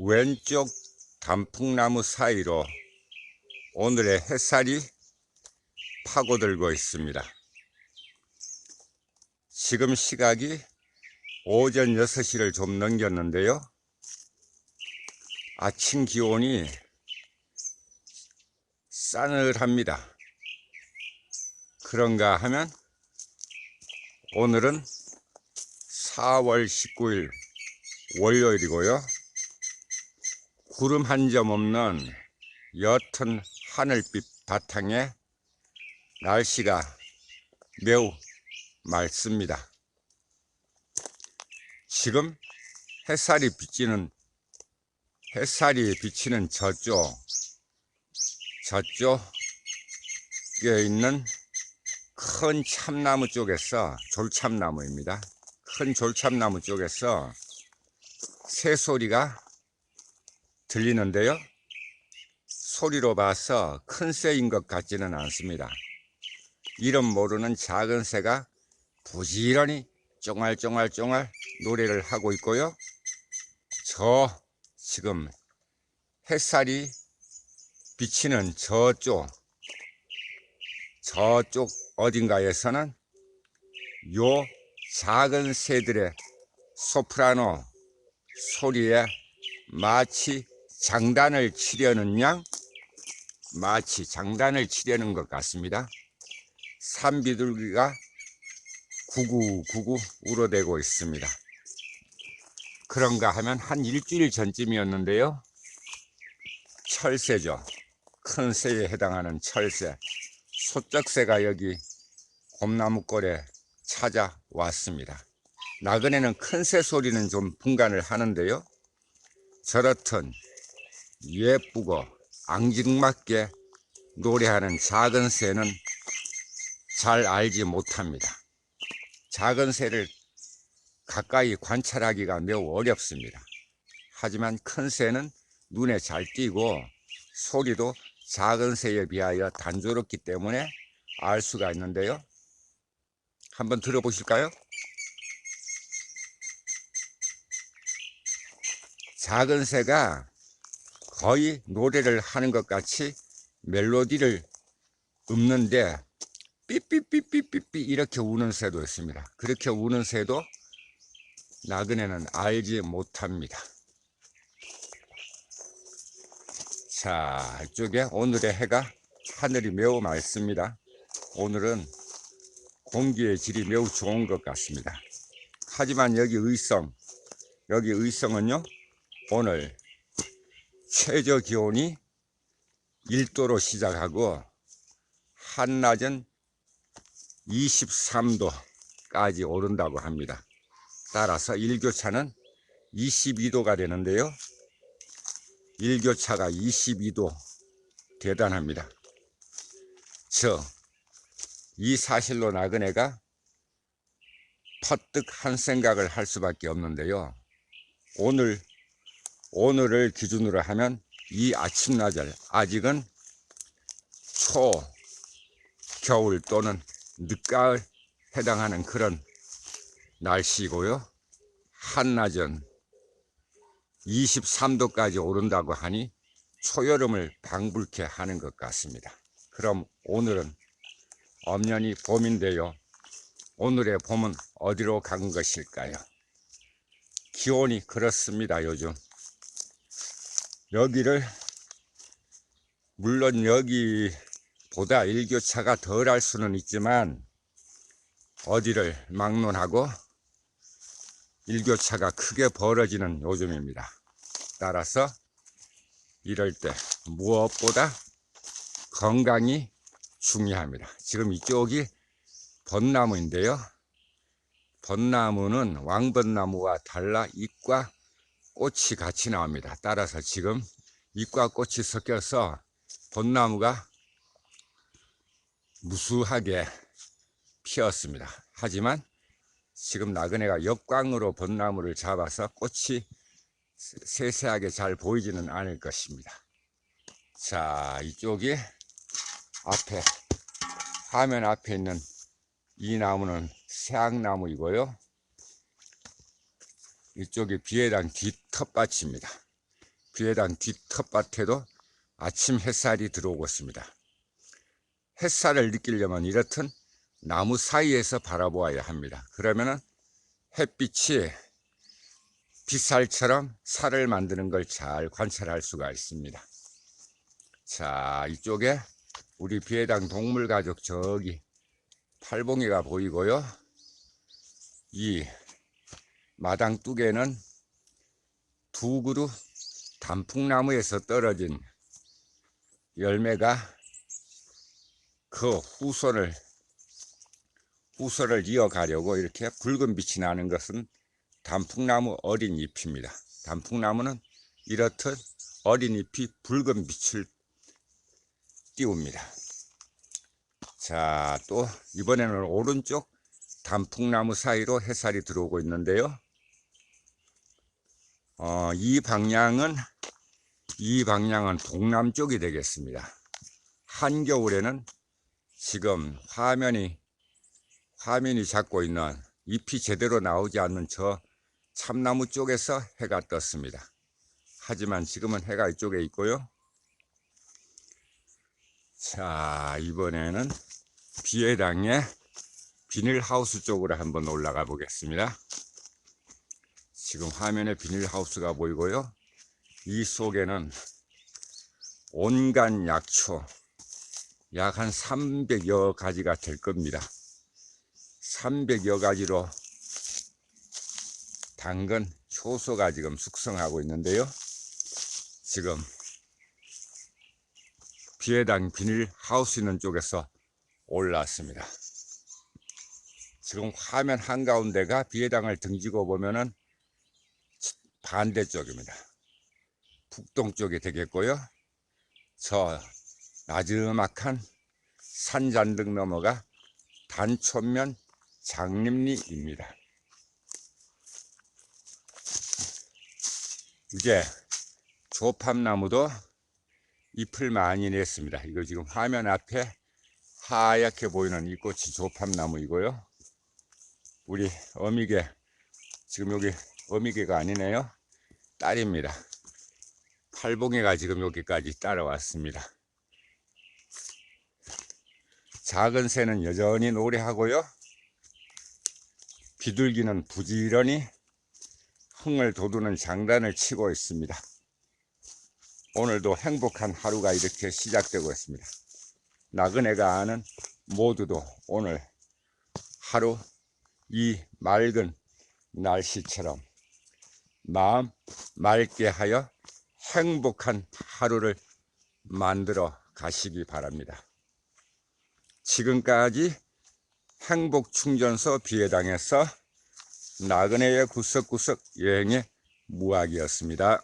왼쪽 단풍나무 사이로 오늘의 햇살이 파고들고 있습니다. 지금 시각이 오전 6시를 좀 넘겼는데요. 아침 기온이 싸늘합니다. 그런가 하면 오늘은 4월 19일 월요일이고요. 구름 한 점 없는 옅은 하늘빛 바탕에 날씨가 매우 맑습니다. 지금 햇살이 비치는 햇살이 비치는 저쪽 저쪽에 있는 큰 참나무 쪽에서 졸참나무입니다. 큰 졸참나무 쪽에서 새 소리가 들리는데요. 소리로 봐서 큰 새인 것 같지는 않습니다. 이름 모르는 작은 새가 부지런히 쫑알쫑알쫑알 노래를 하고 있고요. 저 지금 햇살이 비치는 저쪽 저쪽 어딘가에서는 요 작은 새들의 소프라노 소리에 마치 장단을 치려는 양 마치 장단을 치려는 것 같습니다. 산비둘기가 구구구구 울어대고 있습니다. 그런가 하면 한 일주일 전쯤이었는데요. 철새죠. 큰 새에 해당하는 철새. 소쩍새가 여기 곰나무골에 찾아왔습니다. 나그네는 큰 새 소리는 좀 분간을 하는데요. 저렇든 예쁘고 앙증맞게 노래하는 작은 새는 잘 알지 못합니다. 작은 새를 가까이 관찰하기가 매우 어렵습니다. 하지만 큰 새는 눈에 잘 띄고 소리도 작은 새에 비하여 단조롭기 때문에 알 수가 있는데요. 한번 들어보실까요? 작은 새가 거의 노래를 하는 것 같이 멜로디를 읊는데 삐삐삐삐삐삐 이렇게 우는 새도 있습니다. 그렇게 우는 새도 나그네는 알지 못합니다. 자, 이쪽에 오늘의 해가 하늘이 매우 맑습니다. 오늘은 공기의 질이 매우 좋은 것 같습니다. 하지만 여기 의성, 여기 의성은요, 오늘 최저 기온이 1도로 시작하고 한낮은 23도까지 오른다고 합니다. 따라서 일교차는 22도가 되는데요. 일교차가 22도 대단합니다. 저, 이 사실로 나그네가 퍼뜩 한 생각을 할 수밖에 없는데요. 오늘, 오늘을 기준으로 하면 이 아침나절, 아직은 초, 겨울 또는 늦가을 해당하는 그런 날씨고요. 한낮은 23도까지 오른다고 하니 초여름을 방불케 하는 것 같습니다. 그럼 오늘은 엄연히 봄인데요. 오늘의 봄은 어디로 간 것일까요? 기온이 그렇습니다, 요즘. 여기를, 물론 여기보다 일교차가 덜 할 수는 있지만, 어디를 막론하고 일교차가 크게 벌어지는 요즘입니다. 따라서 이럴 때 무엇보다 건강이 중요합니다. 지금 이쪽이 벚나무인데요. 벚나무는 왕벚나무와 달라 잎과 꽃이 같이 나옵니다. 따라서 지금 잎과 꽃이 섞여서 벚나무가 무수하게 피었습니다. 하지만 지금 나그네가 역광으로 벚나무를 잡아서 꽃이 세세하게 잘 보이지는 않을 것입니다. 자, 이쪽이 앞에, 화면 앞에 있는 이 나무는 새악나무이고요. 이쪽이 비에단 뒷텃밭입니다. 비해당 뒷텃밭에도 아침 햇살이 들어오고 있습니다. 햇살을 느끼려면 이렇듯 나무 사이에서 바라보아야 합니다. 그러면은 햇빛이 빗살처럼 살을 만드는 걸 잘 관찰할 수가 있습니다. 자, 이쪽에 우리 비해당 동물 가족 저기 팔봉이가 보이고요. 이 마당 뚝에는 두 그루 단풍나무에서 떨어진 열매가 그 후손을 후손을 이어가려고 이렇게 붉은 빛이 나는 것은 단풍나무 어린 잎입니다. 단풍나무는 이렇듯 어린 잎이 붉은 빛을 띄웁니다. 자, 또 이번에는 오른쪽 단풍나무 사이로 햇살이 들어오고 있는데요. 어, 이 방향은 이 방향은 동남쪽이 되겠습니다. 한겨울에는 지금 화면이 화면이 잡고 있는 잎이 제대로 나오지 않는 저 참나무 쪽에서 해가 떴습니다. 하지만 지금은 해가 이쪽에 있고요. 자, 이번에는 비해당의 비닐하우스 쪽으로 한번 올라가 보겠습니다. 지금 화면에 비닐하우스가 보이고요. 이 속에는 온갖 약초 약 한 300여 가지가 될 겁니다. 300여 가지로 당근 효소가 지금 숙성하고 있는데요. 지금 비해당 비닐 하우스 있는 쪽에서 올라왔습니다. 지금 화면 한가운데가 비해당을 등지고 보면은 반대쪽입니다. 북동쪽이 되겠고요. 저 나즈막한 산잔등 너머가 단촌면 장림리입니다. 이제 조팝나무도 잎을 많이 냈습니다. 이거 지금 화면 앞에 하얗게 보이는 이 꽃이 조팝나무이고요. 우리 어미개, 지금 여기 어미개가 아니네요. 딸입니다. 팔봉이가 지금 여기까지 따라왔습니다. 작은 새는 여전히 노래하고요. 비둘기는 부지런히 흥을 돋우는 장단을 치고 있습니다. 오늘도 행복한 하루가 이렇게 시작되고 있습니다. 나그네가 아는 모두도 오늘 하루 이 맑은 날씨처럼 마음 맑게 하여 행복한 하루를 만들어 가시기 바랍니다. 지금까지 행복충전소 비해당에서 나그네의 구석구석 여행의 무학이었습니다.